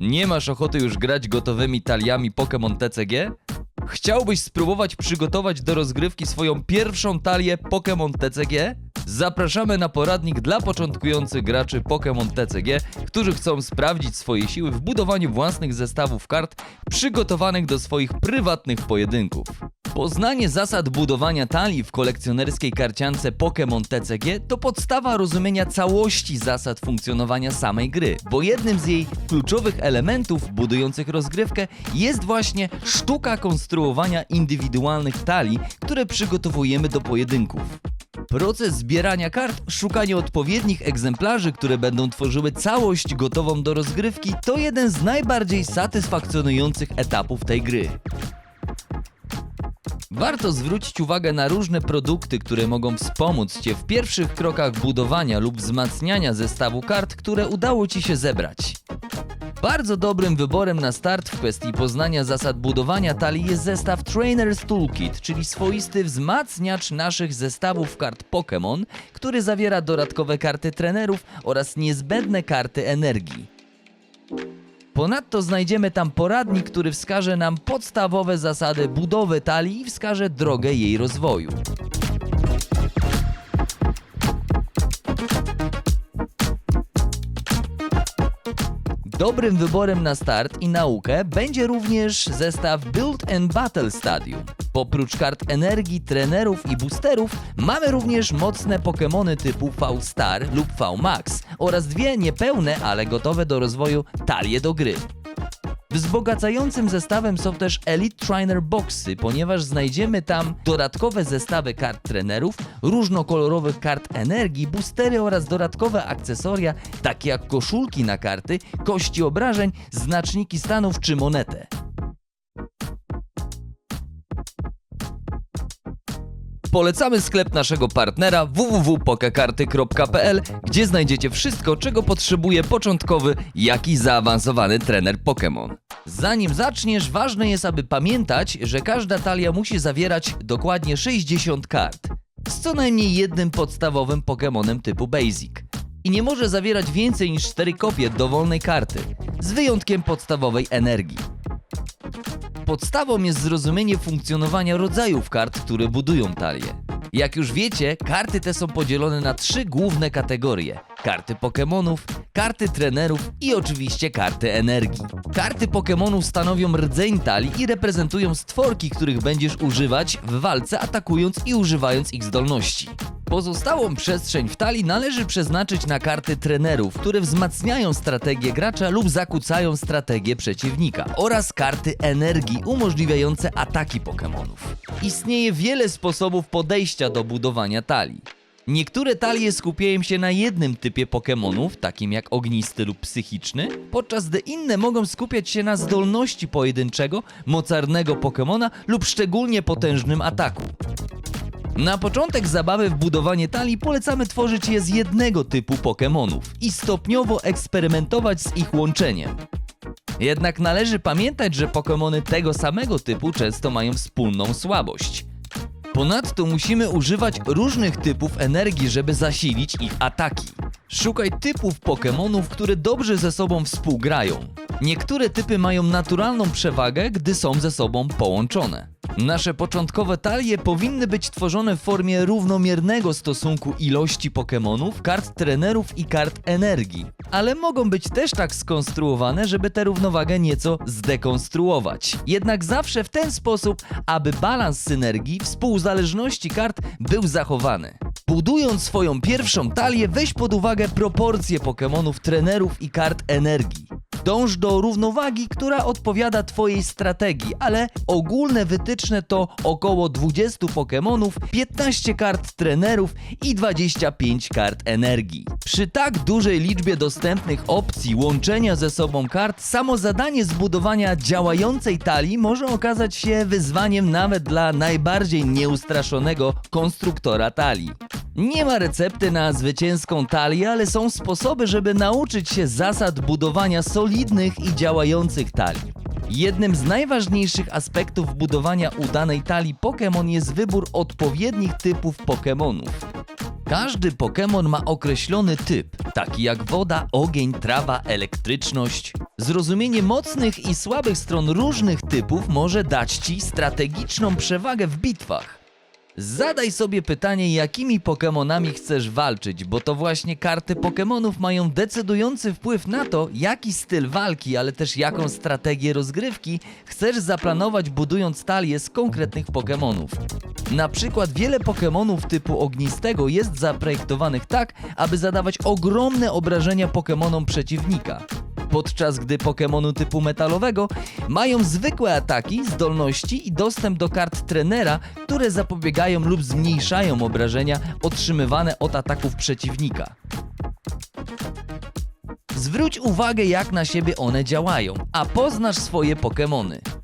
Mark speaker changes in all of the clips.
Speaker 1: Nie masz ochoty już grać gotowymi taliami Pokémon TCG? Chciałbyś spróbować przygotować do rozgrywki swoją pierwszą talię Pokémon TCG? Zapraszamy na poradnik dla początkujących graczy Pokémon TCG, którzy chcą sprawdzić swoje siły w budowaniu własnych zestawów kart przygotowanych do swoich prywatnych pojedynków. Poznanie zasad budowania talii w kolekcjonerskiej karciance Pokémon TCG to podstawa rozumienia całości zasad funkcjonowania samej gry, bo jednym z jej kluczowych elementów budujących rozgrywkę jest właśnie sztuka konstruowania indywidualnych talii, które przygotowujemy do pojedynków. Proces zbierania kart, szukanie odpowiednich egzemplarzy, które będą tworzyły całość gotową do rozgrywki, to jeden z najbardziej satysfakcjonujących etapów tej gry. Warto zwrócić uwagę na różne produkty, które mogą wspomóc Cię w pierwszych krokach budowania lub wzmacniania zestawu kart, które udało Ci się zebrać. Bardzo dobrym wyborem na start w kwestii poznania zasad budowania talii jest zestaw Trainer's Toolkit, czyli swoisty wzmacniacz naszych zestawów kart Pokémon, który zawiera dodatkowe karty trenerów oraz niezbędne karty energii. Ponadto znajdziemy tam poradnik, który wskaże nam podstawowe zasady budowy talii i wskaże drogę jej rozwoju. Dobrym wyborem na start i naukę będzie również zestaw Build and Battle Stadium. Oprócz kart energii, trenerów i boosterów mamy również mocne Pokémony typu V-Star lub V-Max oraz dwie niepełne, ale gotowe do rozwoju talie do gry. Wzbogacającym zestawem są też Elite Trainer Boxy, ponieważ znajdziemy tam dodatkowe zestawy kart trenerów, różnokolorowych kart energii, boostery oraz dodatkowe akcesoria, takie jak koszulki na karty, kości obrażeń, znaczniki stanów czy monetę. Polecamy sklep naszego partnera www.pokakarty.pl, gdzie znajdziecie wszystko, czego potrzebuje początkowy, jak i zaawansowany trener Pokémon. Zanim zaczniesz, ważne jest, aby pamiętać, że każda talia musi zawierać dokładnie 60 kart, z co najmniej jednym podstawowym Pokémonem typu Basic. I nie może zawierać więcej niż 4 kopie dowolnej karty, z wyjątkiem podstawowej energii. Podstawą jest zrozumienie funkcjonowania rodzajów kart, które budują talię. Jak już wiecie, karty te są podzielone na trzy główne kategorie: karty Pokémonów, karty trenerów i oczywiście karty energii. Karty Pokémonów stanowią rdzeń talii i reprezentują stworki, których będziesz używać w walce, atakując i używając ich zdolności. Pozostałą przestrzeń w talii należy przeznaczyć na karty trenerów, które wzmacniają strategię gracza lub zakłócają strategię przeciwnika, oraz karty energii umożliwiające ataki Pokémonów. Istnieje wiele sposobów podejścia do budowania talii. Niektóre talie skupiają się na jednym typie Pokémonów, takim jak ognisty lub psychiczny, podczas gdy inne mogą skupiać się na zdolności pojedynczego, mocarnego Pokémona lub szczególnie potężnym ataku. Na początek zabawy w budowanie talii polecamy tworzyć je z jednego typu Pokémonów i stopniowo eksperymentować z ich łączeniem. Jednak należy pamiętać, że Pokémony tego samego typu często mają wspólną słabość. Ponadto musimy używać różnych typów energii, żeby zasilić ich ataki. Szukaj typów Pokémonów, które dobrze ze sobą współgrają. Niektóre typy mają naturalną przewagę, gdy są ze sobą połączone. Nasze początkowe talie powinny być tworzone w formie równomiernego stosunku ilości Pokémonów, kart trenerów i kart energii, ale mogą być też tak skonstruowane, żeby tę równowagę nieco zdekonstruować. Jednak zawsze w ten sposób, aby balans synergii, współzależności kart był zachowany. Budując swoją pierwszą talię, weź pod uwagę proporcje Pokémonów, trenerów i kart energii. Dąż do równowagi, która odpowiada Twojej strategii, ale ogólne wytyczne to około 20 Pokémonów, 15 kart trenerów i 25 kart energii. Przy tak dużej liczbie dostępnych opcji łączenia ze sobą kart, samo zadanie zbudowania działającej talii może okazać się wyzwaniem nawet dla najbardziej nieustraszonego konstruktora talii. Nie ma recepty na zwycięską talię, ale są sposoby, żeby nauczyć się zasad budowania solidnych i działających talii. Jednym z najważniejszych aspektów budowania udanej talii Pokémon jest wybór odpowiednich typów Pokémonów. Każdy Pokémon ma określony typ, taki jak woda, ogień, trawa, elektryczność. Zrozumienie mocnych i słabych stron różnych typów może dać Ci strategiczną przewagę w bitwach. Zadaj sobie pytanie, jakimi Pokémonami chcesz walczyć, bo to właśnie karty Pokémonów mają decydujący wpływ na to, jaki styl walki, ale też jaką strategię rozgrywki chcesz zaplanować budując talię z konkretnych Pokémonów. Na przykład wiele Pokémonów typu ognistego jest zaprojektowanych tak, aby zadawać ogromne obrażenia Pokémonom przeciwnika. Podczas gdy Pokémonu typu metalowego mają zwykłe ataki, zdolności i dostęp do kart trenera, które zapobiegają lub zmniejszają obrażenia otrzymywane od ataków przeciwnika. Zwróć uwagę jak na siebie one działają, a poznasz swoje Pokémony.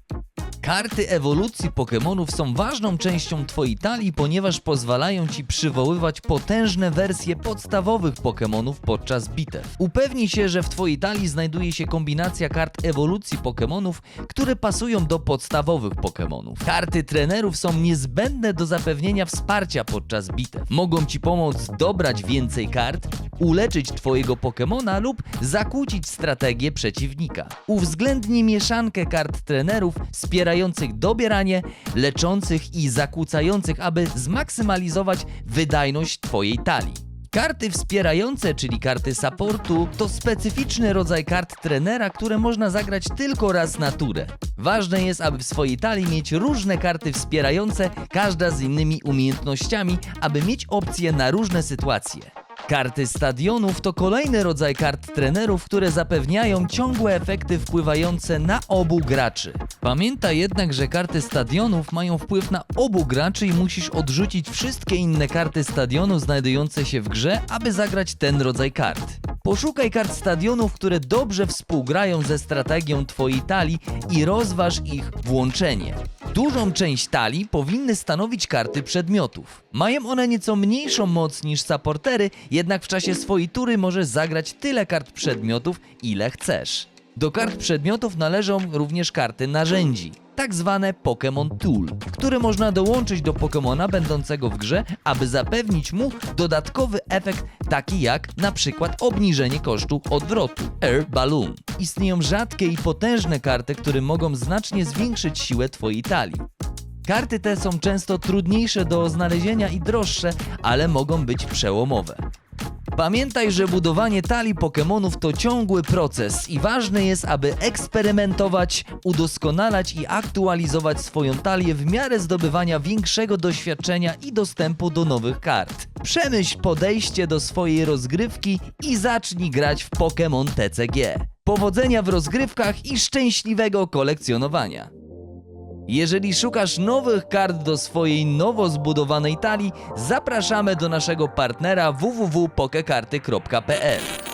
Speaker 1: Karty ewolucji Pokémonów są ważną częścią Twojej talii, ponieważ pozwalają Ci przywoływać potężne wersje podstawowych Pokémonów podczas bitew. Upewnij się, że w Twojej talii znajduje się kombinacja kart ewolucji Pokémonów, które pasują do podstawowych Pokémonów. Karty trenerów są niezbędne do zapewnienia wsparcia podczas bitew. Mogą Ci pomóc dobrać więcej kart, uleczyć Twojego Pokémona lub zakłócić strategię przeciwnika. Uwzględnij mieszankę kart trenerów wspierających dobieranie, leczących i zakłócających, aby zmaksymalizować wydajność Twojej talii. Karty wspierające, czyli karty supportu, to specyficzny rodzaj kart trenera, które można zagrać tylko raz na turę. Ważne jest, aby w swojej talii mieć różne karty wspierające, każda z innymi umiejętnościami, aby mieć opcje na różne sytuacje. Karty stadionów to kolejny rodzaj kart trenerów, które zapewniają ciągłe efekty wpływające na obu graczy. Pamiętaj jednak, że karty stadionów mają wpływ na obu graczy i musisz odrzucić wszystkie inne karty stadionu znajdujące się w grze, aby zagrać ten rodzaj kart. Poszukaj kart stadionów, które dobrze współgrają ze strategią Twojej talii i rozważ ich włączenie. Dużą część talii powinny stanowić karty przedmiotów. Mają one nieco mniejszą moc niż supportery, jednak w czasie swojej tury możesz zagrać tyle kart przedmiotów, ile chcesz. Do kart przedmiotów należą również karty narzędzi, tak zwane Pokémon Tool, które można dołączyć do Pokémona będącego w grze, aby zapewnić mu dodatkowy efekt taki jak na przykład obniżenie kosztu odwrotu Air Balloon. Istnieją rzadkie i potężne karty, które mogą znacznie zwiększyć siłę Twojej talii. Karty te są często trudniejsze do znalezienia i droższe, ale mogą być przełomowe. Pamiętaj, że budowanie talii Pokémonów to ciągły proces i ważne jest, aby eksperymentować, udoskonalać i aktualizować swoją talię w miarę zdobywania większego doświadczenia i dostępu do nowych kart. Przemyśl podejście do swojej rozgrywki i zacznij grać w Pokémon TCG. Powodzenia w rozgrywkach i szczęśliwego kolekcjonowania. Jeżeli szukasz nowych kart do swojej nowo zbudowanej talii, zapraszamy do naszego partnera www.pokekarty.pl.